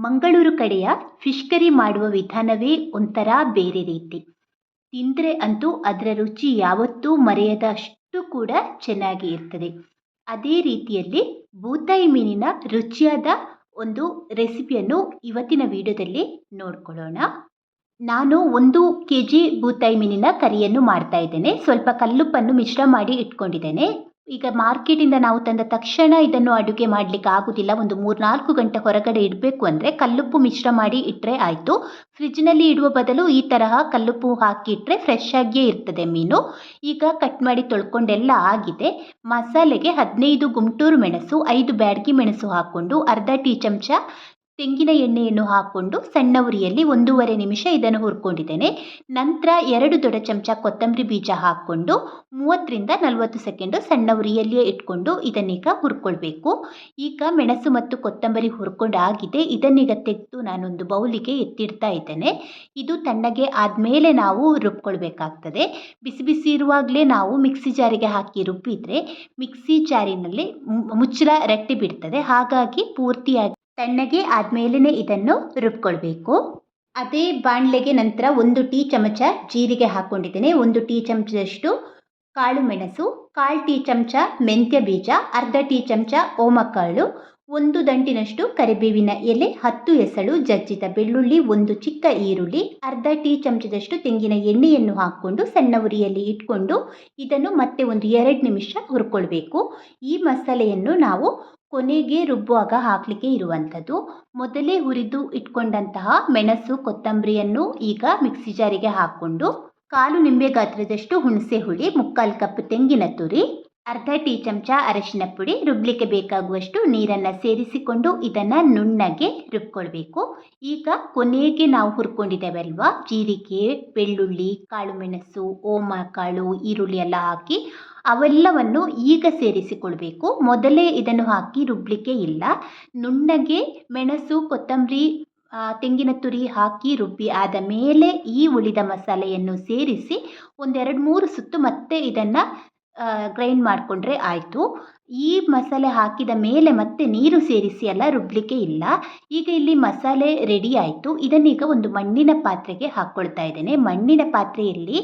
ಮಂಗಳೂರು ಕಡೆಯ fish curry ಮಾಡುವ ವಿಧಾನವೇ ಒಂಥರ ಬೇರೆ ರೀತಿ. ತಿಂದರೆ ಅಂತೂ ಅದರ ರುಚಿ ಯಾವತ್ತೂ ಮರೆಯದಷ್ಟು ಕೂಡ ಚೆನ್ನಾಗಿ ಇರ್ತದೆ. ಅದೇ ರೀತಿಯಲ್ಲಿ ಬೂತಾಯಿ ಮೀನಿನ ರುಚಿಯಾದ ಒಂದು ರೆಸಿಪಿಯನ್ನು ಇವತ್ತಿನ ವಿಡಿಯೋದಲ್ಲಿ ನೋಡ್ಕೊಳ್ಳೋಣ. ನಾನು ಒಂದು ಕೆ ಜಿ ಬೂತಾಯಿ ಮೀನಿನ ಕರಿಯನ್ನು ಮಾಡ್ತಾ ಇದ್ದೇನೆ. ಸ್ವಲ್ಪ ಕಲ್ಲುಪ್ಪನ್ನು ಮಿಶ್ರ ಮಾಡಿ ಇಟ್ಕೊಂಡಿದ್ದೇನೆ. ಈಗ ಮಾರ್ಕೆಟಿಂದ ನಾವು ತಂದ ತಕ್ಷಣ ಇದನ್ನು ಅಡುಗೆ ಮಾಡಲಿಕ್ಕೆ ಆಗೋದಿಲ್ಲ. ಒಂದು ಮೂರು ನಾಲ್ಕು ಗಂಟೆ ಹೊರಗಡೆ ಇಡಬೇಕು ಅಂದರೆ ಕಲ್ಲುಪ್ಪು ಮಿಶ್ರ ಮಾಡಿ ಇಟ್ಟರೆ ಆಯಿತು. ಫ್ರಿಜ್ನಲ್ಲಿ ಇಡುವ ಬದಲು ಈ ತರಹ ಕಲ್ಲುಪ್ಪು ಹಾಕಿ ಇಟ್ಟರೆ ಫ್ರೆಶ್ ಆಗಿಯೇ ಇರ್ತದೆ ಮೀನು. ಈಗ ಕಟ್ ಮಾಡಿ ತೊಳ್ಕೊಂಡೆಲ್ಲ ಆಗಿದೆ. ಮಸಾಲೆಗೆ ಹದಿನೈದು ಗುಂಟೂರು ಮೆಣಸು, ಐದು ಬ್ಯಾಡಗಿ ಮೆಣಸು ಹಾಕ್ಕೊಂಡು ಅರ್ಧ ಟೀ ಚಮಚ ತೆಂಗಿನ ಎಣ್ಣೆಯನ್ನು ಹಾಕ್ಕೊಂಡು ಸಣ್ಣ ಉರಿಯಲ್ಲಿ ಒಂದೂವರೆ ನಿಮಿಷ ಇದನ್ನು ಹುರ್ಕೊಂಡಿದ್ದೇನೆ. ನಂತರ ಎರಡು ದೊಡ್ಡ ಚಮಚ ಕೊತ್ತಂಬರಿ ಬೀಜ ಹಾಕ್ಕೊಂಡು ಮೂವತ್ತರಿಂದ ನಲವತ್ತು ಸೆಕೆಂಡು ಸಣ್ಣ ಉರಿಯಲ್ಲಿಯೇ ಇಟ್ಕೊಂಡು ಇದನ್ನೀಗ ಹುರ್ಕೊಳ್ಬೇಕು. ಈಗ ಮೆಣಸು ಮತ್ತು ಕೊತ್ತಂಬರಿ ಹುರ್ಕೊಂಡಾಗಿದೆ. ಇದನ್ನೀಗ ತೆಗೆದು ನಾನೊಂದು ಬೌಲಿಗೆ ಎತ್ತಿಡ್ತಾ ಇದ್ದೇನೆ. ಇದು ತಣ್ಣಗೆ ಆದಮೇಲೆ ನಾವು ರುಬ್ಕೊಳ್ಬೇಕಾಗ್ತದೆ. ಬಿಸಿ ಬಿಸಿ ಇರುವಾಗಲೇ ನಾವು ಮಿಕ್ಸಿ ಜಾರಿಗೆ ಹಾಕಿ ರುಬ್ಬಿದರೆ ಮಿಕ್ಸಿ ಜಾರಿನಲ್ಲಿ ಮುಚ್ಚಳ ರಟ್ಟಿ ಬಿಡ್ತದೆ. ಹಾಗಾಗಿ ಪೂರ್ತಿಯಾಗಿ ತಣ್ಣಗೆ ಆದಮೇಲೆ ಇದನ್ನು ರುಬ್ಕೊಳ್ಬೇಕು. ಅದೇ ಬಾಣಲೆಗೆ ನಂತರ ಒಂದು ಟೀ ಚಮಚ ಜೀರಿಗೆ ಹಾಕ್ಕೊಂಡಿದ್ದೇನೆ ಒಂದು ಟೀ ಚಮಚದಷ್ಟು ಕಾಳು ಮೆಣಸು, ಕಾಲು ಟೀ ಚಮಚ ಮೆಂತ್ಯ ಬೀಜ, ಅರ್ಧ ಟೀ ಚಮಚ ಓಮಕಾಳು, ಒಂದು ದಂಟಿನಷ್ಟು ಕರಿಬೇವಿನ ಎಲೆ, ಹತ್ತು ಎಸಳು ಜಜ್ಜಿದ ಬೆಳ್ಳುಳ್ಳಿ, ಒಂದು ಚಿಕ್ಕ ಈರುಳ್ಳಿ, ಅರ್ಧ ಟೀ ಚಮಚದಷ್ಟು ತೆಂಗಿನ ಎಣ್ಣೆಯನ್ನು ಹಾಕ್ಕೊಂಡು ಸಣ್ಣ ಉರಿಯಲ್ಲಿ ಇಟ್ಕೊಂಡು ಇದನ್ನು ಮತ್ತೆ ಒಂದು ಎರಡು ನಿಮಿಷ ಹುರ್ಕೊಳ್ಬೇಕು. ಈ ಮಸಾಲೆಯನ್ನು ನಾವು ಕೊನೆಗೆ ರುಬ್ಬುವಾಗ ಹಾಕಲಿಕ್ಕೆ ಇರುವಂಥದ್ದು. ಮೊದಲೇ ಹುರಿದು ಇಟ್ಕೊಂಡಂತಹ ಮೆಣಸು, ಕೊತ್ತಂಬರಿಯನ್ನು ಈಗ ಮಿಕ್ಸಿ ಜಾರಿಗೆ ಹಾಕ್ಕೊಂಡು ಕಾಲು ನಿಂಬೆ ಗಾತ್ರದಷ್ಟು ಹುಣಸೆ ಹುಳಿ, ಮುಕ್ಕಾಲು ಕಪ್ ತೆಂಗಿನ ತುರಿ, ಅರ್ಧ ಟೀ ಚಮಚ ಅರಶಿನ ಪುಡಿ, ರುಬ್ಲಿಕ್ಕೆ ಬೇಕಾಗುವಷ್ಟು ನೀರನ್ನು ಸೇರಿಸಿಕೊಂಡು ಇದನ್ನು ನುಣ್ಣಗೆ ರುಬ್ಕೊಳ್ಬೇಕು. ಈಗ ಕೊನೆಗೆ ನಾವು ಹುರ್ಕೊಂಡಿದ್ದೇವಲ್ವಾ? ಜೀರಿಗೆ, ಬೆಳ್ಳುಳ್ಳಿ ಕಾಳು ಮೆಣಸು ಓಮ, ಕಾಳು, ಈರುಳ್ಳಿ ಎಲ್ಲ ಹಾಕಿ ಅವೆಲ್ಲವನ್ನು ಈಗ ಸೇರಿಸಿಕೊಳ್ಬೇಕು. ಮೊದಲೇ ಇದನ್ನು ಹಾಕಿ ರುಬ್ಬಲಿಕ್ಕೆ ಇಲ್ಲ. ನುಣ್ಣಗೆ ಮೆಣಸು, ಕೊತ್ತಂಬರಿ ತೆಂಗಿನ ತುರಿ ಹಾಕಿ ರುಬ್ಬಿ ಆದ ಮೇಲೆ ಈ ಉಳಿದ ಮಸಾಲೆಯನ್ನು ಸೇರಿಸಿ ಒಂದೆರಡು ಮೂರು ಸುತ್ತು ಮತ್ತೆ ಇದನ್ನು ಗ್ರೈಂಡ್ ಮಾಡಿಕೊಂಡ್ರೆ ಆಯಿತು. ಈ ಮಸಾಲೆ ಹಾಕಿದ ಮೇಲೆ ಮತ್ತೆ ನೀರು ಸೇರಿಸಿ ಎಲ್ಲ ರುಬ್ಬಲಿಕ್ಕೆ ಇಲ್ಲ. ಈಗ ಇಲ್ಲಿ ಮಸಾಲೆ ರೆಡಿ ಆಯಿತು. ಇದನ್ನೀಗ ಒಂದು ಮಣ್ಣಿನ ಪಾತ್ರೆಗೆ ಹಾಕ್ಕೊಳ್ತಾ ಇದ್ದೇನೆ. ಮಣ್ಣಿನ ಪಾತ್ರೆಯಲ್ಲಿ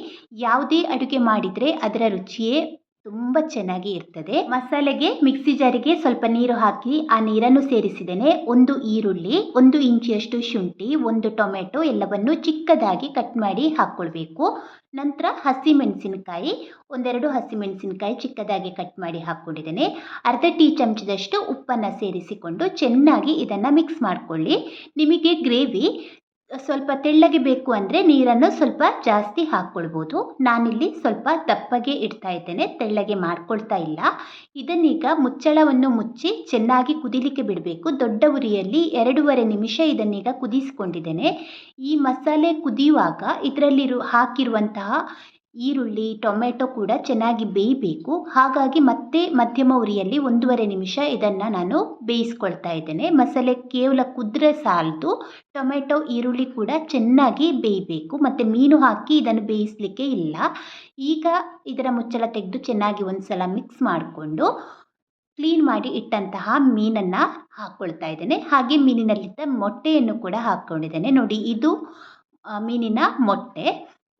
ಯಾವುದೇ ಅಡುಗೆ ಮಾಡಿದರೆ ಅದರ ರುಚಿಯೇ ತುಂಬ ಚೆನ್ನಾಗಿ ಇರ್ತದೆ. ಮಸಾಲೆಗೆ, ಮಿಕ್ಸಿ ಜಾರಿಗೆ ಸ್ವಲ್ಪ ನೀರು ಹಾಕಿ ಆ ನೀರನ್ನು ಸೇರಿಸಿದ್ದೇನೆ. ಒಂದು ಈರುಳ್ಳಿ, ಒಂದು ಇಂಚಿಯಷ್ಟು ಶುಂಠಿ, ಒಂದು ಟೊಮೆಟೊ ಎಲ್ಲವನ್ನು ಚಿಕ್ಕದಾಗಿ ಕಟ್ ಮಾಡಿ ಹಾಕ್ಕೊಳ್ಬೇಕು ನಂತರ ಹಸಿಮೆಣಸಿನಕಾಯಿ, ಒಂದೆರಡು ಹಸಿಮೆಣಸಿನಕಾಯಿ ಚಿಕ್ಕದಾಗಿ ಕಟ್ ಮಾಡಿ ಹಾಕ್ಕೊಂಡಿದ್ದೇನೆ ಅರ್ಧ ಟೀ ಚಮಚದಷ್ಟು ಉಪ್ಪನ್ನು ಸೇರಿಸಿಕೊಂಡು ಚೆನ್ನಾಗಿ ಇದನ್ನು ಮಿಕ್ಸ್ ಮಾಡಿಕೊಳ್ಳಿ. ನಿಮಗೆ ಗ್ರೇವಿ ಸ್ವಲ್ಪ ತೆಳ್ಳಗೆ ಬೇಕು ಅಂದರೆ ನೀರನ್ನು ಸ್ವಲ್ಪ ಜಾಸ್ತಿ ಹಾಕ್ಕೊಳ್ಬೋದು. ನಾನಿಲ್ಲಿ ಸ್ವಲ್ಪ ದಪ್ಪಗೆ ಇಡ್ತಾ ಇದ್ದೇನೆ, ತೆಳ್ಳಗೆ ಮಾಡ್ಕೊಳ್ತಾ ಇಲ್ಲ. ಇದನ್ನೀಗ ಮುಚ್ಚಳವನ್ನು ಮುಚ್ಚಿ ಚೆನ್ನಾಗಿ ಕುದಿಲಿಕ್ಕೆ ಬಿಡಬೇಕು. ದೊಡ್ಡ ಉರಿಯಲ್ಲಿ ಎರಡೂವರೆ ನಿಮಿಷ ಇದನ್ನೀಗ ಕುದಿಸ್ಕೊಂಡಿದ್ದೇನೆ. ಈ ಮಸಾಲೆ ಕುದಿಯುವಾಗ ಇದರಲ್ಲಿರು ಹಾಕಿರುವಂತಹ ಈರುಳ್ಳಿ, ಟೊಮೆಟೊ ಕೂಡ ಚೆನ್ನಾಗಿ ಬೇಯಬೇಕು. ಹಾಗಾಗಿ ಮತ್ತೆ ಮಧ್ಯಮ ಉರಿಯಲ್ಲಿ ಒಂದೂವರೆ ನಿಮಿಷ ಇದನ್ನು ನಾನು ಬೇಯಿಸ್ಕೊಳ್ತಾ ಇದ್ದೇನೆ. ಮಸಾಲೆ ಕೇವಲ ಕುದ್ರೆ ಸಾಲದು, ಟೊಮೆಟೊ, ಈರುಳ್ಳಿ ಕೂಡ ಚೆನ್ನಾಗಿ ಬೇಯಬೇಕು. ಮತ್ತು ಮೀನು ಹಾಕಿ ಇದನ್ನು ಬೇಯಿಸಲಿಕ್ಕೆ ಇಲ್ಲ. ಈಗ ಇದರ ಮುಚ್ಚಳ ತೆಗೆದು ಚೆನ್ನಾಗಿ ಒಂದು ಸಲ ಮಿಕ್ಸ್ ಮಾಡಿಕೊಂಡು ಕ್ಲೀನ್ ಮಾಡಿ ಇಟ್ಟಂತಹ ಮೀನನ್ನು ಹಾಕ್ಕೊಳ್ತಾ ಇದ್ದೇನೆ. ಹಾಗೆ ಮೀನಿನಲ್ಲಿದ್ದ ಮೊಟ್ಟೆಯನ್ನು ಕೂಡ ಹಾಕ್ಕೊಂಡಿದ್ದೇನೆ ನೋಡಿ, ಇದು ಮೀನಿನ ಮೊಟ್ಟೆ.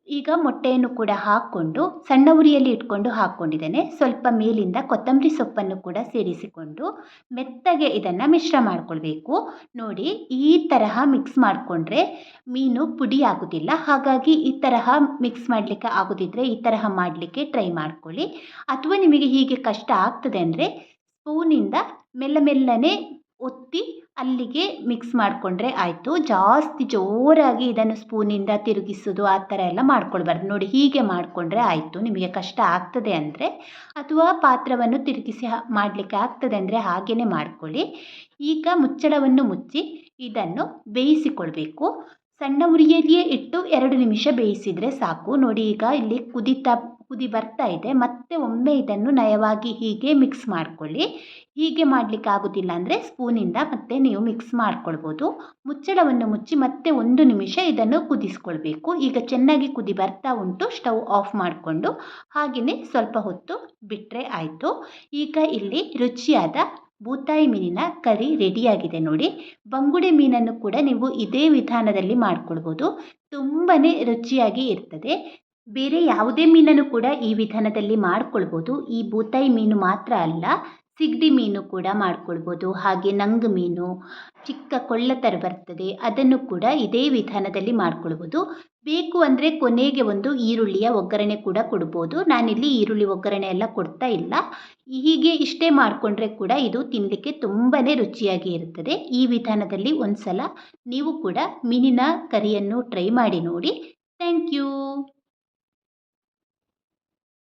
ಈಗ ಮೊಟ್ಟೆಯನ್ನು ಕೂಡ ಹಾಕ್ಕೊಂಡು ಸಣ್ಣ ಉರಿಯಲ್ಲಿ ಇಟ್ಕೊಂಡು ಹಾಕ್ಕೊಂಡಿದ್ದೇನೆ. ಸ್ವಲ್ಪ ಮೇಲಿಂದ ಕೊತ್ತಂಬರಿ ಸೊಪ್ಪನ್ನು ಕೂಡ ಸೇರಿಸಿಕೊಂಡು ಮೆತ್ತಗೆ ಇದನ್ನು ಮಿಶ್ರ ಮಾಡಿಕೊಳ್ಬೇಕು. ನೋಡಿ, ಈ ತರಹ ಮಿಕ್ಸ್ ಮಾಡಿಕೊಂಡ್ರೆ ಮೀನು ಪುಡಿ ಆಗೋದಿಲ್ಲ. ಹಾಗಾಗಿ ಈ ತರಹ ಮಿಕ್ಸ್ ಮಾಡಲಿಕ್ಕೆ ಆಗೋದಿದ್ರೆ ಈ ತರಹ ಮಾಡಲಿಕ್ಕೆ ಟ್ರೈ ಮಾಡ್ಕೊಳ್ಳಿ. ಅಥವಾ ನಿಮಗೆ ಹೀಗೆ ಕಷ್ಟ ಆಗ್ತದೆ ಅಂದರೆ ಸ್ಪೂನಿಂದ ಮೆಲ್ಲ ಮೆಲ್ಲನೆ ಒತ್ತಿ ಅಲ್ಲಿಗೆ ಮಿಕ್ಸ್ ಮಾಡಿಕೊಂಡ್ರೆ ಆಯಿತು. ಜಾಸ್ತಿ ಜೋರಾಗಿ ಇದನ್ನು ಸ್ಪೂನಿಂದ ತಿರುಗಿಸೋದು ಆ ಥರ ಎಲ್ಲ ಮಾಡ್ಕೊಳ್ಬಾರ್ದು. ನೋಡಿ ಹೀಗೆ ಮಾಡಿಕೊಂಡ್ರೆ ಆಯಿತು. ನಿಮಗೆ ಕಷ್ಟ ಆಗ್ತದೆ ಅಂದರೆ ಅಥವಾ ಪಾತ್ರವನ್ನು ತಿರುಗಿಸಿ ಮಾಡಲಿಕ್ಕೆ ಆಗ್ತದೆ ಅಂದರೆ ಹಾಗೆಯೇ ಮಾಡ್ಕೊಳ್ಳಿ. ಈಗ ಮುಚ್ಚಳವನ್ನು ಮುಚ್ಚಿ ಇದನ್ನು ಬೇಯಿಸಿಕೊಳ್ಬೇಕು. ಸಣ್ಣ ಉರಿಯಲ್ಲಿಯೇ ಇಟ್ಟು ಎರಡು ನಿಮಿಷ ಬೇಯಿಸಿದರೆ ಸಾಕು. ನೋಡಿ, ಈಗ ಇಲ್ಲಿ ಕುದಿತಾ, ಕುದಿ ಬರ್ತಾ ಇದೆ. ಮತ್ತೆ ಒಮ್ಮೆ ಇದನ್ನು ನಯವಾಗಿ ಹೀಗೆ ಮಿಕ್ಸ್ ಮಾಡಿಕೊಳ್ಳಿ. ಹೀಗೆ ಮಾಡಲಿಕ್ಕೆ ಆಗೋದಿಲ್ಲ ಅಂದರೆ ಸ್ಪೂನಿಂದ ಮತ್ತೆ ನೀವು ಮಿಕ್ಸ್ ಮಾಡ್ಕೊಳ್ಬೋದು. ಮುಚ್ಚಳವನ್ನು ಮುಚ್ಚಿ ಮತ್ತೆ ಒಂದು ನಿಮಿಷ ಇದನ್ನು ಕುದಿಸ್ಕೊಳ್ಬೇಕು. ಈಗ ಚೆನ್ನಾಗಿ ಕುದಿ ಬರ್ತಾ ಉಂಟು. ಸ್ಟವ್ ಆಫ್ ಮಾಡಿಕೊಂಡು ಹಾಗೆಯೇ ಸ್ವಲ್ಪ ಹೊತ್ತು ಬಿಟ್ಟರೆ ಆಯಿತು. ಈಗ ಇಲ್ಲಿ ರುಚಿಯಾದ ಬೂತಾಯಿ ಮೀನಿನ ಕರಿ ರೆಡಿಯಾಗಿದೆ ನೋಡಿ. ಬಂಗುಡೆ ಮೀನನ್ನು ಕೂಡ ನೀವು ಇದೇ ವಿಧಾನದಲ್ಲಿ ಮಾಡ್ಕೊಳ್ಬೋದು. ತುಂಬಾ ರುಚಿಯಾಗಿ ಇರ್ತದೆ. ಬೇರೆ ಯಾವುದೇ ಮೀನನ್ನು ಕೂಡ ಈ ವಿಧಾನದಲ್ಲಿ ಮಾಡ್ಕೊಳ್ಬೋದು. ಈ ಬೂತಾಯಿ ಮೀನು ಮಾತ್ರ ಅಲ್ಲ. ಸಿಗಡಿ ಮೀನು ಕೂಡ ಮಾಡ್ಕೊಳ್ಬೋದು, ಹಾಗೆ ನಂಗ್ ಮೀನು, ಚಿಕ್ಕ ಕೊಳ್ಳ ಥರ ಬರ್ತದೆ, ಅದನ್ನು ಕೂಡ ಇದೇ ವಿಧಾನದಲ್ಲಿ ಮಾಡ್ಕೊಳ್ಬೋದು. ಬೇಕು ಅಂದರೆ ಕೊನೆಗೆ ಒಂದು ಈರುಳ್ಳಿಯ ಒಗ್ಗರಣೆ ಕೂಡ ಕೊಡ್ಬೋದು. ನಾನಿಲ್ಲಿ ಈರುಳ್ಳಿ ಒಗ್ಗರಣೆ ಎಲ್ಲ ಕೊಡ್ತಾ ಇಲ್ಲ. ಹೀಗೆ ಇಷ್ಟೇ ಮಾಡಿಕೊಂಡ್ರೆ ಕೂಡ ಇದು ತಿನ್ನಲಿಕ್ಕೆ ತುಂಬಾ ರುಚಿಯಾಗಿ ಇರುತ್ತದೆ ಈ ವಿಧಾನದಲ್ಲಿ ಒಂದು ಸಲ ನೀವು ಕೂಡ ಮೀನಿನ ಕರಿಯನ್ನು ಟ್ರೈ ಮಾಡಿ ನೋಡಿ. Thank you